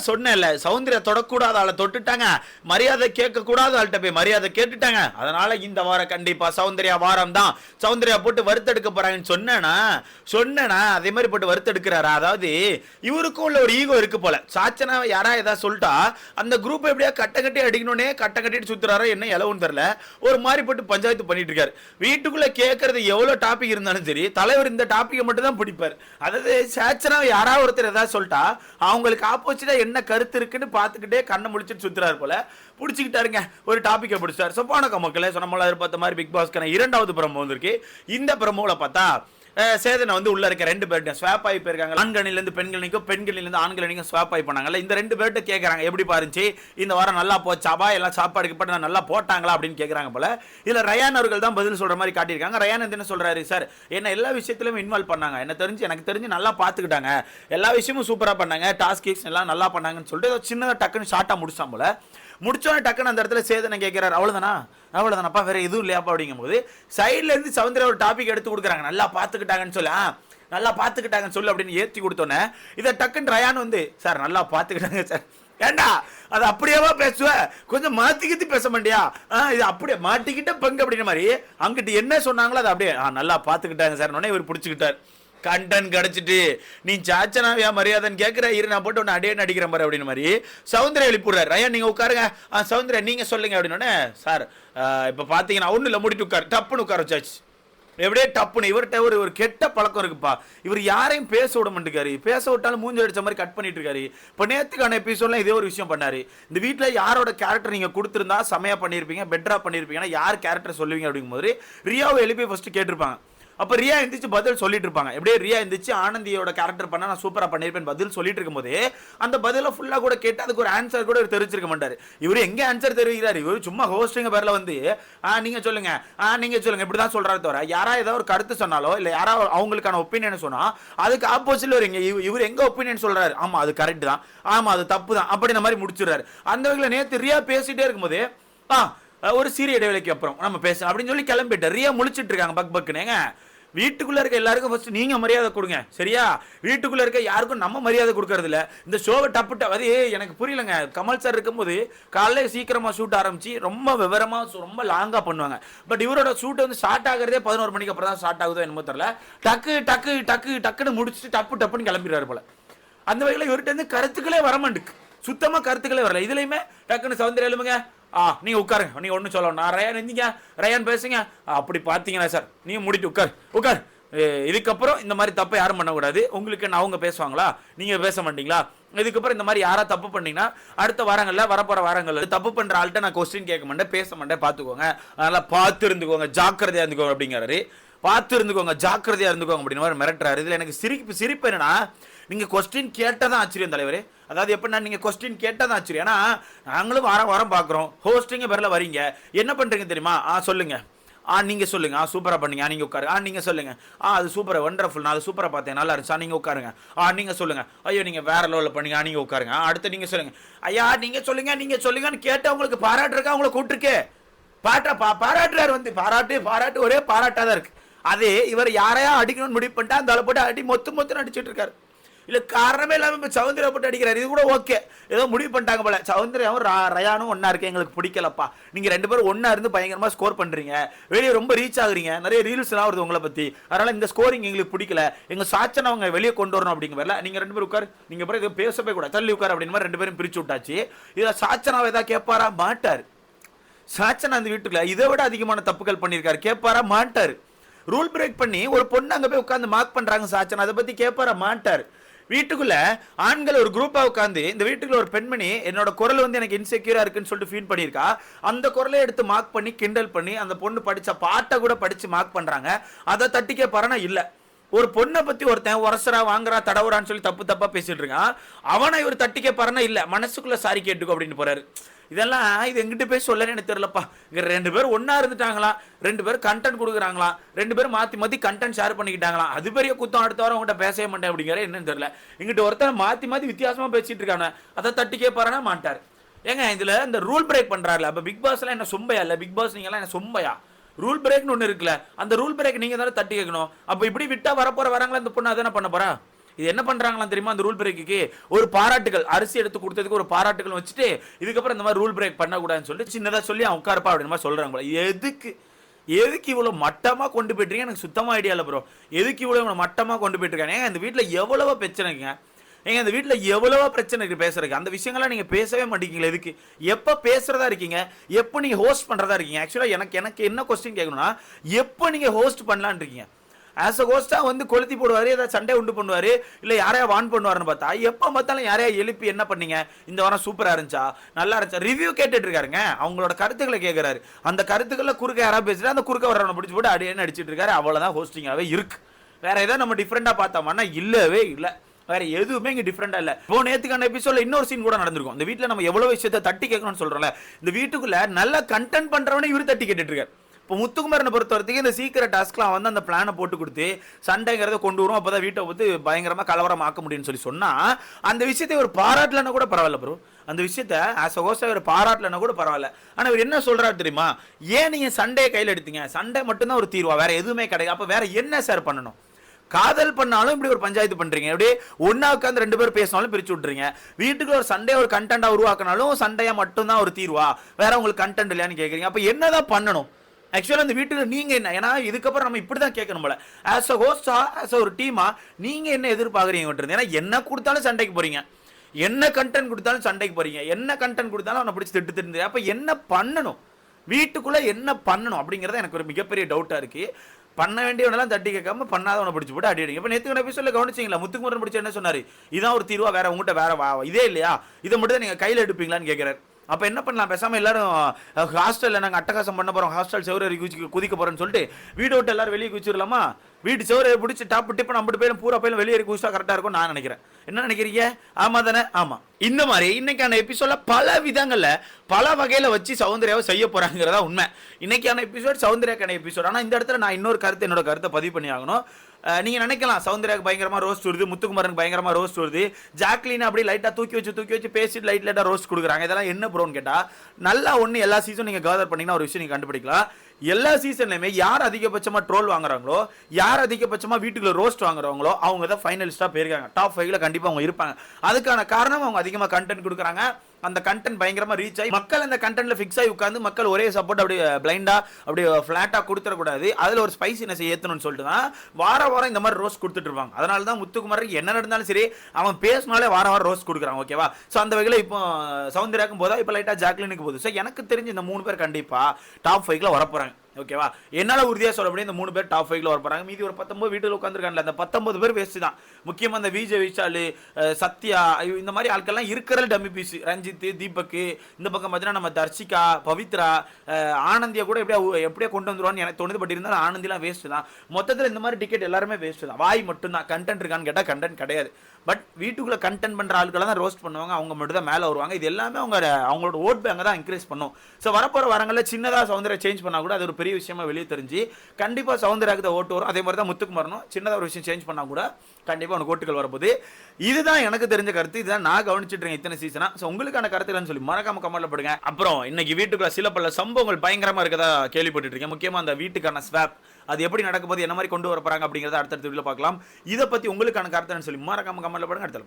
தான் சொன்னேன்ல சௌந்தர்யா தொடக்கூடாத ஆளை தொட்டுட்டாங்க. மரியாதை கேட்க கூடாத ஆள்கிட்ட போய் மரியாதை கேட்டுட்டாங்க. அதனால இந்த வாரம் கண்டிப்பா சௌந்தர்யா வாரம் தான். சௌந்தர்யா போட்டு வறுத்தெடுக்க போறாங்கன்னு சொன்னேனா? சொன்னேனா? அதே மாதிரி போட்டு வறுத்தெடுக்கிறாரா? அதாவது இவருக்கும் உள்ள ஒரு ஈகோ இருக்கு போல. சாச்சனா யாரா ஏதாவது சொல்லிட்டா அந்த குரூப் எப்படியா கட்ட கட்டி அடிக்கணும்னே கட்ட கட்டிட்டு சுத்துறாரோ என்ன எலவுன்னு தெரியல. ஒரு மாதிரி போட்டு பஞ்சாயத்து பண்ணிட்டு இருக்காரு வீட்டுக்குள்ள கேட்கறது எவ்வளவு டாபிக் இருந்தாலும் சரி தலைவர் இந்த டாபிக்கை மட்டும் தான் பிடிப்பார். அதாவது சாச்சனா யாராவது ஒருத்தர் ஏதாவது சொல்லிட்டா அவங்களுக்கு ஆப்போசிட்டா என்ன கருத்து இருக்குன்னு பார்த்துக்கிட்டே கண்ணை முடிச்சுட்டு சுற்றுறாரு போல. பிடிச்சிக்கிட்டாருங்க. ஒரு டாபிக்கை பிடிச்சார் ஸோ வணக்கம் மக்களே. ஸோ நம்மள மாதிரி பிக் பாஸ்க்கான இரண்டாவது பிரமோ வந்திருக்கு. இந்த பிரம்மோவில் பார்த்தா சேதனை வந்து உள்ள இருக்க. ரெண்டு பேர்ட்ட ஸ்வாப் ஆகி போயிருக்காங்க. ஆண்களிலிருந்து பெண்கள் நிற்கும் பெண்களிலிருந்து ஆண்கள் நிற்கும் ஸ்வாப் ஆகி பண்ணாங்கல்ல இந்த ரெண்டு பேர்ட்ட கேட்குறாங்க எப்படி பாருச்சு இந்த வாரம் நல்லா போச்சாபா எல்லாம் சாப்பாடு நான் நல்லா போட்டாங்களா? அப்படின்னு கேட்குறாங்க போல. இதில் ரயான் அவர்கள் தான் பதில் சொல்கிற மாதிரி காட்டியிருக்காங்க. ரயான் என்ன சொல்கிறாரு சார் என்ன எல்லா விஷயத்திலும் இன்வால்வ் பண்ணாங்க. என்ன தெரிஞ்சு எனக்கு தெரிஞ்சு நல்லா பார்த்துக்கிட்டாங்க எல்லா விஷயமும் சூப்பராக பண்ணாங்க. டாஸ்க் எல்லாம் நல்லா பண்ணாங்கன்னு சொல்லிட்டு சின்னதாக டக்குன்னு ஷார்ட்டாக முடிச்சான் போல. முடிச்சோன்னே டக்குன்னு அந்த இடத்துல சேதனை கேட்கிறாரு. அவ்வளோதானா அவ்வளோதானப்பா வேற எதுவும் இல்லையாப்பா அப்படிங்கும்போது சைடுல இருந்து சவுந்தர ஒரு டாபிக் எடுத்து கொடுக்குறாங்க. நல்லா பார்த்துக்கிட்டாங்கன்னு சொல்லி ஆ நல்லா பார்த்துக்கிட்டாங்கன்னு சொல்லு அப்படின்னு ஏற்றி கொடுத்தோன்னே இதை டக்குன்னு ரயான் வந்து சார் நல்லா பார்த்துக்கிட்டாங்க சார். ஏண்டா அது அப்படியேவா பேசுவ? கொஞ்சம் மாத்திக்கிட்டு பேச மாட்டியா? ஆ இது அப்படியே மாட்டிக்கிட்ட பங்கு அப்படின்ற மாதிரி அங்கிட்டு என்ன சொன்னாங்களோ அதை அப்படியே ஆ நல்லா பார்த்துக்கிட்டாங்க சார். உடனே இவர் பிடிச்சிக்கிட்டார். கண்டன் கிடைச்சிட்டு நீ சாச்சனாவியா மரியாதைன்னு கேட்குற இரு நான் போட்டு ஒன்று அடையே நடிக்கிறேன் பாரு அப்படின்னு மாதிரி சௌந்தர்யா எழுப்பிடுறாரு ஐயா நீங்கள் உட்காருங்க. ஆ சௌந்தர்யா நீங்கள் சொல்லுங்க அப்படின்னோடனே சார் இப்போ பார்த்தீங்கன்னா ஒன்றும் இல்லை முடிட்டு உட்கார். டப்புன்னு உட்கார வச்சாச்சு. எப்படியே டப்புன்னு இவர்கிட்ட ஒரு ஒரு கெட்ட பழக்கம் இருக்குப்பா. இவர் யாரையும் பேச விட மாட்டேங்காரு. பேச விட்டாலும் மூஞ்சி அடிச்ச மாதிரி கட் பண்ணிட்டு இருக்காரு இப்போ நேற்றுக்கான எபிசோட்லாம் இதே ஒரு விஷயம் பண்ணாரு. இந்த வீட்டில் யாரோட கேரக்டர் நீங்கள் கொடுத்துருந்தா செமையாக பண்ணியிருப்பீங்க பெட்டராக பண்ணியிருப்பீங்கன்னா யார் கேரக்டர் சொல்லுவீங்க அப்படிங்கும்போது ரியாவை எழுப்பி ஃபஸ்ட்டு கேட்டிருப்பாங்க. அப்போ ரியா எந்திரிச்சு பதில் சொல்லிட்டு இருப்பாங்க. எப்படியே ரியா எந்திரிச்சு ஆனந்தியோட கேரக்டர் பண்ண நான் சூப்பராக பண்ணியிருப்பேன் பதில் சொல்லிட்டு இருக்கும்போது அந்த பதிலை ஃபுல்லாக கூட கேட்டு அதுக்கு ஒரு ஆன்சர் கூட தெரிஞ்சிருக்க மாட்டார். இவர் எங்கே ஆன்சர் தெரிவிக்கிறார்? இவர் சும்மா ஹோஸ்டிங்க பேரில் வந்து ஆ நீங்கள் சொல்லுங்க. ஆ நீங்க சொல்லுங்க. இப்படிதான் சொல்கிறாரு தவிர யாரா ஏதாவது ஒரு கருத்து சொன்னாலோ இல்லை யாரா அவங்களுக்கான ஒப்பீனியன் சொன்னால் அதுக்கு ஆப்போசிட்ல ஒரு இவர் எங்கே ஒப்பீனியன் சொல்கிறாரு ஆமா அது கரெக்ட் தான். ஆமாம் அது தப்பு தான் அப்படின்ற மாதிரி முடிச்சிடுறாரு. அந்த வகையில் நேற்று ரியா பேசிட்டே இருக்கும்போது ஆ ஒரு சீரிய இடைவெளிக்கு அப்புறம் நம்ம பேசலாம். அப்படின்னு சொல்லி கிளம்பிட்டு ரியா முழிச்சிட்டு இருக்காங்க பக் பக்குனேங்க வீட்டுக்குள்ளே இருக்க எல்லாருக்கும் ஃபஸ்ட்டு நீங்கள் மரியாதை கொடுங்க சரியா? வீட்டுக்குள்ளே இருக்க யாருக்கும் நம்ம மரியாதை கொடுக்கறதில்ல இந்த ஷோவை டப்பு அது எனக்கு புரியலங்க. கமல் சார் இருக்கும்போது காலைல சீக்கிரமாக ஷூட் ஆரம்பித்து ரொம்ப விவரமாக ரொம்ப லாங்காக பண்ணுவாங்க. பட் இவரோட ஷூட் வந்து ஸ்டார்ட் ஆகிறதே பதினோரு மணிக்கு அப்புறம் தான் ஸ்டார்ட் ஆகுதோ என்னமோ தெரில டக்கு டக்கு டக்கு டக்குன்னு முடிச்சுட்டு டப்பு டப்புன்னு கிளம்பிடுறாரு போல. அந்த வகையில் இவர்கிட்ட வந்து கருத்துக்களே வர சுத்தமாக கருத்துக்களே வரல. இதுலையுமே டக்குன்னு சவுந்தர் எழுமுங்க ஆ நீங்கள் உட்காருங்க நீங்கள் ஒன்றும் சொல்லணும் நான் ரயான் இருந்தீங்க ரயான் பேசுங்க. அப்படி பார்த்தீங்கன்னா சார் நீ முடிட்டு உட்கார். உட்கார். இதுக்கப்புறம் இந்த மாதிரி தப்பை யாரும் பண்ணக்கூடாது. உங்களுக்கு என்ன அவங்க பேசுவாங்களா? நீங்கள் பேச மாட்டீங்களா? இதுக்கப்புறம் இந்த மாதிரி யாராவது தப்பு பண்ணீங்கன்னா அடுத்த வாரங்கள்ல வரப்போகிற வாரங்களில் தப்பு பண்ணுற ஆள்கிட்ட நான் கொஸ்டின் கேட்க மாட்டேன் பேச மாட்டேன் பார்த்துக்கோங்க. அதனால் பார்த்து இருந்துக்கோங்க ஜாக்கிரதையாக இருந்துக்கோங்க அப்படிங்கிறாரு. பார்த்து இருந்துக்கோங்க ஜாக்கிரதையாக இருந்துக்கோங்க அப்படின்னு மாதிரி மிரட்டுறாரு. இதில் எனக்கு சிரிப்பு சிரிப்பு என்னன்னா நீங்கள் கொஸ்டின் கேட்டதான் ஆச்சரியம் தலைவரே. அதாவது எப்படின்னா நீங்கள் கொஸ்டின் கேட்டதான் ஆச்சரியம். ஏன்னா நாங்களும் வாரம் வாரம் பார்க்குறோம். ஹோஸ்டிங்க பேரில் வரீங்க. என்ன பண்ணுறீங்க தெரியுமா? ஆ சொல்லுங்க. ஆ நீங்கள் சொல்லுங்க. ஆ சூப்பராக பண்ணீங்க. ஆ நீங்கள் உட்காரு ஆ நீங்கள் சொல்லுங்க. ஆ அது சூப்பராக ஒண்டர்ஃபுல் நான் அது சூப்பராக பார்த்தேன். நல்லா இருந்துச்சு. ஆ உட்காருங்க. ஆ நீங்கள் சொல்லுங்க. ஐயோ நீங்கள் வேற லெவலில் பண்ணுங்க. ஆ நீங்கள் உட்காருங்க. ஆ, அடுத்து நீங்கள் சொல்லுங்க. ஐயா நீங்கள் சொல்லுங்க நீங்கள் சொல்லுங்கன்னு கேட்டு உங்களுக்கு பாராட்டுருக்கா உங்களை கூப்பிட்டுருக்கே. பாட்டா பா பாராட்டுறாரு வந்து. பாராட்டு பாராட்டு ஒரே பாராட்டாக தான் இருக்குது அதே இவர் யாரையா அடிக்கணும்னு முடிவு பண்ணிட்டா அந்த அளவு போட்டு அடி மொத்து மொத்தம் அடிச்சிட்டு இருக்காரு. இல்லை காரணமே இல்லாமல் இப்போ சௌந்தர்யா போட்டு அடிக்கிறார். இது கூட ஓகே ஏதோ முடிவு பண்ணிட்டாங்க போல. சௌந்தர்யாவும் ரா- ரயானும் ஒன்றா இருக்கு. எங்களுக்கு பிடிக்கலப்பா. நீங்கள் ரெண்டு பேரும் ஒன்றா இருந்து பயங்கரமாக ஸ்கோர் பண்ணுறீங்க வெளியே ரொம்ப ரீச் ஆகுறீங்க. நிறைய ரீல்ஸ்லாம் வருது உங்களை பற்றி அதனால் இந்த ஸ்கோரிங் எங்களுக்கு பிடிக்கல. எங்கள் சாச்சனை அவங்க வெளியே கொண்டு வரணும் அப்படிங்கிற நீங்கள் ரெண்டு பேரும் உட்கார். நீங்கள் பிறகு பேசவே கூட தள்ளி உட்கார் அப்படின்னு மாதிரி ரெண்டு பேரும் பிரிச்சு விட்டாச்சு. இதில் சாச்சனாவை ஏதாவது கேட்பாரா? மாட்டார். சாச்சன் அந்த வீட்டுக்குள்ள இதை விட அதிகமான தப்புகள் பண்ணியிருக்காரு. கேட்பாரா? மாட்டார். ரூல் பிரேக் பண்ணி ஒரு பொண்ணு அங்கே போய் உட்காந்து மார்க் பண்ணுறாங்க சாச்சன் அதை பற்றி கேட்பாரா? மாட்டார். வீட்டுக்குள்ள ஆண்கள் ஒரு குரூப்பா உட்காந்து இந்த வீட்டுக்குள்ள ஒரு பெண்மணி என்னோட குரல் வந்து எனக்கு இன்செக்யூரா இருக்குன்னு சொல்லிட்டு ஃபீல் பண்ணியிருக்கா. அந்த குரலை எடுத்து மார்க் பண்ணி கிண்டல் பண்ணி அந்த பொண்ணு படிச்ச பாட்டை கூட படிச்சு மார்க் பண்றாங்க. அதை தட்டி கேட்பாரனா இல்ல. ஒரு பொண்ணை பத்தி ஒருத்தன் உரசரா வாங்குறா தடவுறான்னு சொல்லி தப்பு தப்பா பேசிட்டு இருக்கான். அவனை இவர் தட்டி கேட்பாருன்னா இல்ல. மனசுக்குள்ள சாரி கேட்டுக்கோ அப்படின்னு போறாரு. இதெல்லாம் இது எங்கிட்ட போய் சொல்லன்னு எனக்கு தெரியலப்பா. இங்க ரெண்டு பேரும் ஒன்றா இருந்துட்டாங்களாம் ரெண்டு பேரும் கண்டென்ட் கொடுக்குறாங்களாம் ரெண்டு பேரும் மாத்தி மாத்தி கண்டென்ட் ஷேர் பண்ணிக்கிட்டாங்களாம் அது பெரிய குத்தம். அடுத்த வாரம் உங்ககிட்ட பேசவே மாட்டேன் அப்படிங்கிற என்னன்னு தெரியல. இங்கிட்ட ஒருத்தர் மாத்தி மாத்தி வித்தியாசமா பேசிட்டு இருக்காங்க அதை தட்டி கேட்பாருன்னா மாட்டார். ஏங்க இதுல இந்த ரூல் பிரேக் பண்றாருல அப்ப பிக் பாஸ்ல என்ன சொம்பையா? இல்ல பிக் பாஸ் நீங்க எல்லாம் என்ன சொம்பையா? ரூல் பிரேக்னு ஒன்று இருக்குல்ல அந்த ரூல் பிரேக் நீங்க தானே தட்டி கேட்கணும். அப்ப இப்படி விட்டா வரப்போற வராங்களா இந்த பொண்ணு அதான பண்ண போறா? இது என்ன பண்றாங்களாம் தெரியுமா? அந்த ரூல் பிரேக்குக்கு ஒரு பாராட்டுகள் அரிசி எடுத்து கொடுத்ததுக்கு ஒரு பாராட்டுகள் வச்சுட்டு இதுக்கப்புறம் இந்த மாதிரி ரூல் பிரேக் பண்ணக்கூடாதுன்னு சொல்லிட்டு சின்னதாக சொல்லி அவன் உட்காரப்பா அப்படின்னு மாதிரி சொல்கிறாங்க போல. எதுக்கு? எதுக்கு இவ்வளோ மட்டமாக கொண்டு போயிட்டுருக்கீங்க? எனக்கு சுத்தமாக ஐடியா இல்லை ப்ரோ எதுக்கு இவ்வளோ இவ்வளோ மட்டமாக கொண்டு போயிட்டுருக்காங்க? ஏங்க இந்த வீட்டில் எவ்வளவோ பிரச்சனைங்க ஏங்க இந்த வீட்டில் எவ்வளவோ பிரச்சனை இருக்கு பேசுறதுக்கு. அந்த விஷயங்கள்லாம் நீங்கள் பேசவே மாட்டேங்கிங்களா எதுக்கு? எப்போ பேசுகிறதா இருக்கீங்க? எப்போ நீங்கள் ஹோஸ்ட் பண்ணுறதா இருக்கீங்க? ஆக்சுவலாக எனக்கு எனக்கு என்ன கொஸ்டின் கேட்கணும்னா எப்போ நீங்கள் ஹோஸ்ட் பண்ணலான்னு இருக்கீங்க? ஆஸ் அ ஹோஸ்ட்டாக வந்து கொளுத்தி போடுவார் ஏதாவது சண்டை உண்டு பண்ணுவார் இல்லை யாரையா வான் பண்ணுவாருன்னு பார்த்தா எப்போ பார்த்தாலும் யாரையா எழுப்பி என்ன பண்ணீங்க? இந்த வாரம் சூப்பராக இருந்துச்சா? நல்லா இருந்துச்சா? ரிவ்யூ கேட்டுட்டு இருக்காருங்க அவங்களோட கருத்துக்களை கேட்குறாரு அந்த கருத்துக்களை குறுக்க யாராவது பேசுகிறா அந்த குறுக்க வரவனை பிடிச்சி போட்டு அடியே அடிச்சிட்டு இருக்காரு. அவ்வளோதான் ஹோஸ்டிங்காகவே இருக்கு. வேற ஏதாவது நம்ம டிஃப்ரெண்ட்டாக பார்த்தோம்னா இல்லவே இல்லை. வேற எதுவுமே இங்கே டிஃப்ரெண்டா இல்லை. இப்போ நேற்றுக்கான எபிசோட இன்னொரு சீன் கூட நடந்திருக்கும். இந்த வீட்டில் நம்ம எவ்வளோ விஷயத்தை தட்டி கேட்கணும்னு சொல்கிறோம்ல இந்த வீட்டுக்குள்ளே நல்லா கண்டென்ட் பண்ணுறவனே இவர் தட்டி கேட்டுட்டு இருக்காரு இப்போ முத்துக்குமரனை பொறுத்த வரைக்கும் இந்த சீக்கிரம் டாஸ்க்லாம் வந்து அந்த பிளானை போட்டு கொடுத்து சண்டைங்கிறத கொண்டு வரும் அப்பதான் வீட்டை வந்து பயங்கரமாக கலவரம் ஆக்க முடியும்னு சொல்லி சொன்னால் அந்த விஷயத்தை ஒரு பாராட்டலன்னா கூட பரவாயில்ல ப்ரோ அந்த விஷயத்த ஆஸ் அ ஹோஸ்ட் ஒரு பாராட்டலன்னா கூட பரவாயில்ல. ஆனால் இவர் என்ன சொல்கிறாரு தெரியுமா? ஏன் நீங்கள் சண்டையை கையில் எடுத்தீங்க? சண்டை மட்டும்தான் ஒரு தீர்வா? வேறு எதுவுமே கிடையாது. அப்போ வேற என்ன சார் பண்ணணும்? காதல் பண்ணாலும் இப்படி ஒரு பஞ்சாயத்து பண்ணுறீங்க அப்படியே ஒன்றா உட்காந்து ரெண்டு பேர் பேசினாலும் பிரித்து விட்றீங்க வீட்டுக்கு ஒரு சண்டே ஒரு கண்டென்ட்டாக உருவாக்கினாலும் சண்டையாக மட்டும்தான் ஒரு தீர்வா? வேற உங்களுக்கு கண்டென்ட் இல்லையான்னு கேட்குறீங்க அப்போ என்னதான் பண்ணணும்? ஆக்சுவலாக அந்த வீட்டில் நீங்கள் என்ன? ஏன்னா இதுக்கப்புறம் நம்ம இப்படி தான் கேட்கணும் போல. ஆஸ் அ ஹோஸ்டா ஆஸ் அ ஒரு டீமா நீங்கள் என்ன எதிர்பார்க்குறீங்க ஏன்னா என்ன கொடுத்தாலும் சண்டைக்கு போகிறீங்க என்ன கண்டென்ட் கொடுத்தாலும் சண்டைக்கு போகிறீங்க என்ன கண்டென்ட் கொடுத்தாலும் அவனை பிடிச்சி திட்டு திட்டு அப்போ என்ன பண்ணணும்? வீட்டுக்குள்ளே என்ன பண்ணணும்? அப்படிங்கிறத எனக்கு ஒரு மிகப்பெரிய டவுட்டாக இருக்குது பண்ண வேண்டியவனெல்லாம் தட்டி கேட்காம பண்ணாதவனை பிடிச்சி போட்டு அடி அடிங்க. இப்போ நேற்று சொல்ல கவனிச்சிங்களா? முத்துக்குமரன் பிடிச்ச என்ன சொன்னார்? இதான் ஒரு தீர்வாக வேற உங்கள்கிட்ட வேற வா இதே இல்லையா? இதை மட்டும் தான் நீங்கள் கையில் எடுப்பீங்களான்னு கேட்குறாரு அப்போ என்ன பண்ணலாம்? பேசாமல் எல்லாரும் ஹாஸ்டலில் நாங்கள் அட்டகாசம் பண்ண போகிறோம் ஹாஸ்டல் செவரேறி குதிக்க குதிக்க போகிறோம்னு சொல்லிட்டு வீடு விட்டு எல்லாரும் வெளியே குதிச்சிடலாமா வீட்டு செவரை பிடிச்சி டாப் டிப்பு நம்ம பேரும் பூரா பேரும் வெளியே குதிச்சா கரெக்டாக இருக்கும் நான் நினைக்கிறேன். என்ன நினைக்கிறீங்க? ஆமா தானே? ஆமாம் இந்த மாதிரி இன்னைக்கான எபிசோட்ல பல விதங்களில் பல வகையில் வச்சு சௌந்தர்யாவை செய்ய போறாங்கிறதா உண்மை. இன்னைக்கான எபிசோட் சௌந்தர்யாக்கான எபிசோட் ஆனால் இந்த இடத்துல நான் இன்னொரு கருத்து என்னோட கருத்தை பதிவு பண்ணி ஆகணும். நீங்கள் நீங்க நினைக்கலாம் சௌந்தர்யாக்கு பயங்கரமா ரோஸ்ட் வருது முத்துக்குமரன் பயங்கரமா ரோஸ்ட் வருது. ஜாக்லின் அப்படி லைட்டா தூக்கி வச்சு தூக்கி வச்சு பேசிட்டு லைட் லைட்டா ரோஸ்ட் கொடுக்குறாங்க. இதெல்லாம் என்ன ப்ரோன்னு கேட்டா நல்லா ஒன்று எல்லா சீசனும் நீங்க கேதர் பண்ணீங்கன்னா ஒரு விஷயம் நீங்க கண்டுபிடிக்கலாம். எல்லா சீசன்லயுமே யார் அதிகபட்சமா ட்ரோல் வாங்குறாங்களோ யார் அதிகபட்சமா வீட்டுக்குள்ள ரோஸ்ட் வாங்குறவங்களோ அவங்க தான் ஃபைனலிஸ்டா போயிருக்காங்க. டாப் ஃபைவ்ல கண்டிப்பா அவங்க இருப்பாங்க. அதுக்கான காரணம் அவங்க அதிகமா கண்டென்ட் கொடுக்குறாங்க. அந்த கண்டென்ட் பயங்கரமா ரீச் ஆகி மக்கள் அந்த கண்டென்ட்ல ஃபிக்ஸ் ஆகி உட்காந்து மக்கள் ஒரே சப்போர்ட் அப்படி பிளைண்டா அப்படியே ஃபிளாட்டா கொடுத்துடக்கூடாது. அதுல ஒரு ஸ்பைசினஸ் ஏத்தணும்னு சொல்லிட்டு தான் வார வாரம் இந்த மாதிரி ரோஸ் கொடுத்துட்டு இருப்பாங்க அதனால தான் முத்துக்குமார் என்ன நடந்தாலும் சரி அவன் பேசினாலே வார வாரம் ரோஸ் கொடுக்குறான் ஓகேவா ஸோ அந்த வகையில் இப்போ சவுந்தர்யாக்கும் போதா இப்போ லைட்டா ஜாக்லினுக்கு போகுது. ஸோ எனக்கு தெரிஞ்சு இந்த மூணு பேர் கண்டிப்பா டாப் ஃபைவ்ல வரப்போறாங்க. ஓகேவா? என்னால் உறுதியாக சொல்ல முடியும் இந்த மூணு பேர் டாப் ஃபைவ்ல வர மீதி ஒரு பத்தொம்பது வீட்டில் உட்காந்துருக்காங்கல்ல அந்த பத்தொம்பது பேர் வேஸ்ட் தான். முக்கியமாக அந்த விஜய் விஷாலு சத்யா இந்த மாதிரி ஆட்கள்லாம் இருக்கிற டம்மி பீஸ் ரஞ்சித் தீபக் இந்த பக்கம் பார்த்தீங்கன்னா நம்ம தர்ஷிகா பவித்ரா ஆனந்தியை கூட எப்படியா எப்படியா கொண்டு வந்துருவான்னு எனக்கு தோணுது. பட் இருந்தாலும் ஆனந்திலாம் வேஸ்ட்டு தான். மொத்தத்தில் இந்த மாதிரி டிக்கெட் எல்லாருமே வேஸ்ட் தான். வாய் மட்டும்தான். கண்டென்ட் இருக்கான்னு கேட்டால் கண்டென்ட் கிடையாது. பட் வீட்டுக்குள்ளே கண்டென்ட் பண்ணுற ஆட்களை தான் ரோஸ்ட் பண்ணுவாங்க. அவங்க மட்டும் தான் மேலே வருவாங்க. இது எல்லாமே அவங்க அவங்களோட ஓட் பேங்கை தான் இன்க்ரீஸ் பண்ணும். ஸோ வரப்போகிற வரங்களில் சின்னதாக சௌந்தர்யா சேஞ்ச் பண்ணால் கூட அது ஒரு பெரிய விஷயமா வெளியே தெரிஞ்சு கண்டிப்பாக சௌந்தர்யாக்கு தான் ஓட்டு வரும். அதே மாதிரி தான் முத்துக்குமரனும். சின்னதாக ஒரு விஷயம் சேஞ்ச் பண்ணால் கூட கண்டிப்பாக உனக்கு ஓட்டுகள் வரப்போகுது. இதுதான் எனக்கு தெரிஞ்ச கருத்து. இதுதான் நான் கவனிச்சிட்டு இருக்கேன் இத்தனை சீசனா ஸோ உங்களுக்கான கருத்துலன்னு சொல்லி மறக்காம கமெண்ட்ல போடுங்க. அப்புறம் இன்னைக்கு வீட்டுக்குள்ள சில பல சம்பவங்கள் பயங்கரமாக இருக்கதா கேள்விப்பட்டு இருக்கேன். முக்கியமா அந்த வீட்டுக்கான ஸ்வாப் அது எப்படி நடக்க போது என்ன மாதிரி கொண்டு வர போகிறாங்க அப்படிங்கிறத அடுத்தடுத்த வீட்டில் பார்க்கலாம். இதை பத்தி உங்களுக்கான கருத்துன்னு சொல்லி மறக்காம கமெண்ட்ல போடுங்க. அடுத்த